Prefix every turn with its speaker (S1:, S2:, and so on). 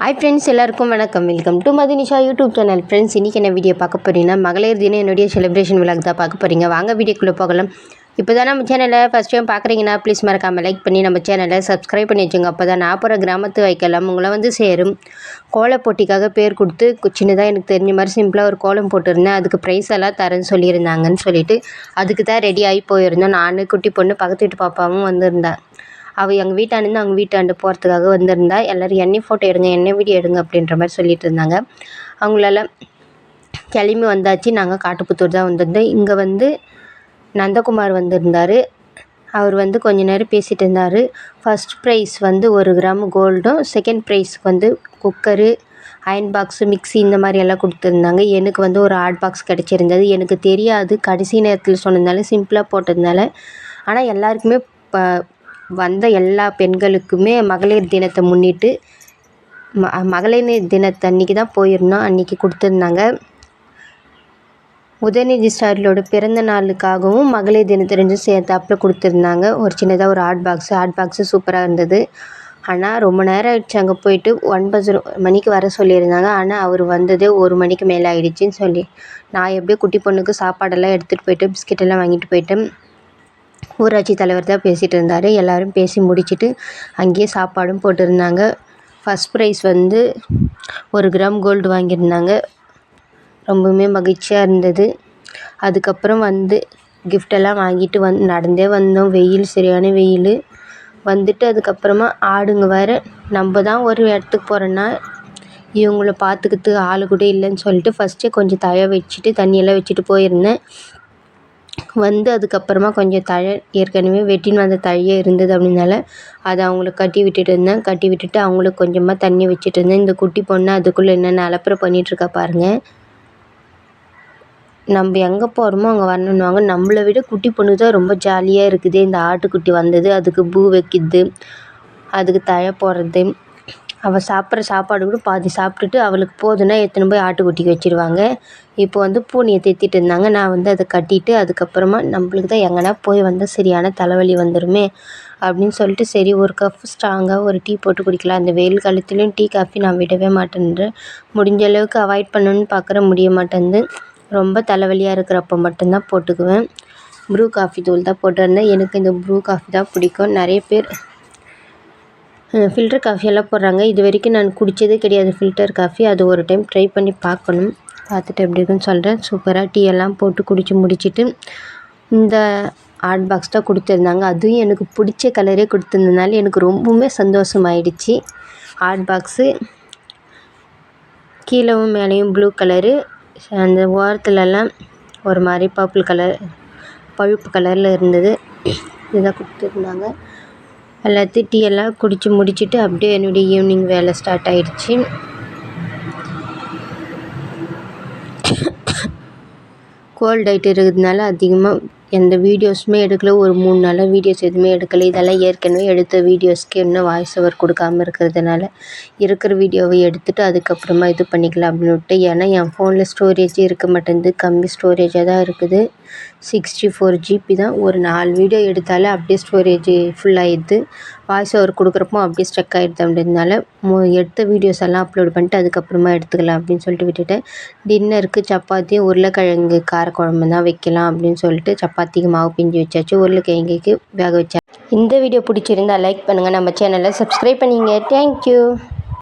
S1: Hi friends எல்லாருக்கும் வணக்கம். Welcome to Madhinisha YouTube channel friends இன்றைக்கி என்ன வீடியோ பார்க்க போகிறீங்கன்னா மகளிர் தினம் என்னுடைய செலிப்ரேஷன் விழாக்கு தான் பார்க்க போகிறீங்க வாங்க வீடியோக்குள்ளே போகலாம். இப்போ தான் நம்ம சேனலை ஃபஸ்ட் டைம் பார்க்குறீங்கன்னா ப்ளீஸ் மறக்காமல் லைக் பண்ணி நம்ம சேனலை சப்ஸ்கிரைப் பண்ணி வச்சுங்க. அப்போ தான் நான் போகிற கிராமத்து வைக்கலாம் உங்களை வந்து சேரும். கோலம் போட்டிக்காக பேர் கொடுத்து சின்னதாக எனக்கு தெரிஞ்ச மாதிரி சிம்பிளாக ஒரு கோலம் போட்டிருந்தேன். அதுக்கு ப்ரைஸ் எல்லாம் தரேன்னு சொல்லியிருந்தாங்கன்னு சொல்லிட்டு அதுக்கு தான் ரெடி ஆகி போயிருந்தோம் நான் குட்டி பொண்ணு பக்கத்து வீட்டு பாப்பாவும் வந்திருந்தேன் அவள் எங்கள் வீட்டாண்டு அவங்க வீட்டாண்டு போகிறதுக்காக வந்திருந்தா. எல்லோரும் என்னை ஃபோட்டோ எடுங்க என்ன வீடியோ எடுங்க அப்படின்ற மாதிரி சொல்லிட்டு இருந்தாங்க. அவங்களால கிளம்பி வந்தாச்சு. நாங்கள் காட்டுப்புத்தூர் தான் வந்திருந்தோம். இங்கே வந்து நந்தகுமார் வந்திருந்தார். அவர் வந்து கொஞ்ச நேரம் பேசிகிட்டு இருந்தார். ஃபஸ்ட் ப்ரைஸ் வந்து ஒரு கிராம் கோல்டும் செகண்ட் ப்ரைஸ் வந்து குக்கரு அயன் பாக்ஸு மிக்ஸி இந்த மாதிரி எல்லாம் கொடுத்துருந்தாங்க. எனக்கு வந்து ஒரு ஹாட் பாக்ஸ் கிடச்சிருந்தது. எனக்கு தெரியாது. கடைசி நேரத்தில் சொன்னதுனால சிம்பிளாக போட்டதுனால. ஆனால் எல்லாருக்குமே ப வந்த எல்லா பெண்களுக்குமே மகளிர் தினத்தை முன்னிட்டு ம மகளிர் தினத்து அன்றைக்கி தான் போயிருந்தோம். அன்றைக்கி கொடுத்துருந்தாங்க. உதயநிதி ஸ்டாலினோட பிறந்த நாளுக்காகவும் மகளிர் தினத்தை ரெண்டும் சேர்த்தாப்புல கொடுத்துருந்தாங்க. ஒரு சின்னதாக ஒரு ஹாட் பாக்ஸு ஹாட் பாக்ஸு சூப்பராக இருந்தது. ஆனால் ரொம்ப நேரம் ஆயிடுச்சு. அங்கே போயிட்டு ஒன்பது மணிக்கு வர சொல்லியிருந்தாங்க. ஆனால் அவர் வந்ததே ஒரு மணிக்கு மேலே ஆயிடுச்சுன்னு சொல்லி. நான் எப்படியோ குட்டி பொண்ணுக்கு சாப்பாடெல்லாம் எடுத்துகிட்டு போயிட்டு பிஸ்கெட்டெல்லாம் வாங்கிட்டு போயிட்டேன். ஊராட்சி தலைவர் தான் பேசிகிட்டு இருந்தார். எல்லாரும் பேசி முடிச்சிட்டு அங்கேயே சாப்பாடும் போட்டிருந்தாங்க. ஃபஸ்ட் ப்ரைஸ் வந்து ஒரு கிராம் கோல்டு வாங்கியிருந்தாங்க. ரொம்பவுமே மகிழ்ச்சியாக இருந்தது. அதுக்கப்புறம் வந்து கிஃப்டெல்லாம் வாங்கிட்டு வந் நடந்தே வந்தோம். வெயில் சரியான வெயில். வந்துட்டு அதுக்கப்புறமா ஆடுங்க வேறு. நம்ம தான் ஒரு இடத்துக்கு போகிறோன்னா இவங்கள பார்த்துக்கிறதுக்கு ஆள் கூட இல்லைன்னு சொல்லிட்டு ஃபஸ்ட்டு கொஞ்சம் தழை வச்சுட்டு தண்ணியெல்லாம் வச்சுட்டு போயிருந்தேன். வந்து அதுக்கப்புறமா கொஞ்சம் தழை ஏற்கனவே வெட்டின்னு வந்த தழையே இருந்தது அப்படின்னால அதை அவங்களுக்கு கட்டி விட்டுட்டு இருந்தேன். கட்டி விட்டுட்டு அவங்களுக்கு கொஞ்சமாக தண்ணி வச்சுட்டு இருந்தேன். இந்த குட்டி பொண்ணு அதுக்குள்ளே என்னென்ன அலப்பறை பண்ணிகிட்ருக்கா பாருங்கள் நம்ம எங்கே போகிறோமோ அங்கே வரணுன்னுவாங்க நம்மளை விட குட்டி பொண்ணு தான் ரொம்ப ஜாலியாக இருக்குது. இந்த ஆட்டுக்குட்டி வந்தது. அதுக்கு பூ வைக்கிது அதுக்கு தழை போடுறது. அவள் சாப்பிட்ற சாப்பாடு கூட பாதி சாப்பிட்டுட்டு அவளுக்கு போதுன்னா எடுத்துன்னு போய் ஆட்டுக்குட்டிக்கு வச்சுருவாங்க? இப்போ வந்து பூனையை தேத்திட்டு இருந்தாங்க. நான் வந்து அதை கட்டிட்டு அதுக்கப்புறமா நம்மளுக்கு தான் எங்கன்னா போய் வந்தால் சரியான தலைவலி வந்துடுமே அப்படின்னு சொல்லிட்டு சரி ஒரு கப் ஸ்ட்ராங்காக ஒரு டீ போட்டு குடிக்கலாம். அந்த வெயில் காலத்துலேயும் டீ காஃபி நான் விடவே மாட்டேன்றேன். முடிஞ்ச அளவுக்கு அவாய்ட் பண்ணணும்னு பார்க்குற முடிய மாட்டேங்குது. ரொம்ப தலைவலியாக இருக்கிறப்ப மட்டும்தான் போட்டுக்குவேன். ப்ரூ காஃபி தூள் தான் போட்டிருந்தேன். எனக்கு இந்த ப்ரூ காஃபி தான் பிடிக்கும். நிறைய பேர் ஃபில்டர் காஃபியெல்லாம் போடுறாங்க. இது வரைக்கும் நான் குடித்ததே கிடையாது. ஃபில்டர் காஃபி அது ஒரு டைம் ட்ரை பண்ணி பார்க்கணும். பார்த்துட்டு எப்படி இருக்குன்னு சொல்கிறேன் சூப்பராக டீ எல்லாம் போட்டு குடித்து முடிச்சிட்டு இந்த ஆர்ட் பாக்ஸ் தான் கொடுத்துருந்தாங்க. அதுவும் எனக்கு பிடிச்ச கலரே கொடுத்துருந்ததுனால எனக்கு ரொம்பவுமே சந்தோஷமாயிடுச்சு. ஹாட் பாக்ஸு கீழவும் மேலேயும் ப்ளூ கலரு அந்த ஓரத்துலலாம் ஒரு மாதிரி பர்பிள் கலர் பழுப்பு கலரில் இருந்தது. இதுதான் கொடுத்துருந்தாங்க. எல்லாத்தையும் டீ எல்லாம் குடித்து முடிச்சுட்டு அப்படியே என்னுடைய ஈவினிங் வேலை ஸ்டார்ட் ஆகிடுச்சி கோல்ட் ஆகிட்டு இருக்கிறதுனால அதிகமாக எந்த வீடியோஸுமே எடுக்கல. ஒரு மூணு நாளாக வீடியோஸ் எதுவுமே எடுக்கல. இதெல்லாம் ஏற்கனவே எடுத்த வீடியோஸ்க்கு இன்னும் வாய்ஸ் ஓவர் கொடுக்காம இருக்கிறதுனால இருக்கிற வீடியோவை எடுத்துகிட்டு அதுக்கப்புறமா இது பண்ணிக்கலாம் அப்படின்னு விட்டு ஏன்னா என் ஃபோனில் ஸ்டோரேஜ் இருக்க மாட்டேங்குது. கம்மி ஸ்டோரேஜாக தான் இருக்குது. சிக்ஸ்டி ஃபோர் ஜிபி தான். ஒரு நாலு வீடியோ எடுத்தாலே அப்படியே ஸ்டோரேஜ் ஃபுல்லாகிடுது வாய்ஸ் ஓவர் கொடுக்குறப்போ அப்படியே ஸ்ட்ரக் ஆகிடுது அப்படின்றதுனால மு எடுத்த வீடியோஸ் எல்லாம் அப்லோட் பண்ணிட்டு அதுக்கப்புறமா எடுத்துக்கலாம் அப்படின்னு சொல்லிட்டு விட்டுட்டேன். டின்னருக்கு சப்பாத்தியும் உருளைக்கிழங்கு காரக்குழம்பு தான் வைக்கலாம் அப்படின்னு சொல்லிட்டு சப்பாத்திக்கு மாவு பிஞ்சு வச்சாச்சு. உருளைக்கிழங்குக்கு வேக வச்சா இந்த வீடியோ பிடிச்சிருந்தா லைக் பண்ணுங்கள் நம்ம சேனலை சப்ஸ்கிரைப் பண்ணிங்க. தேங்க்யூ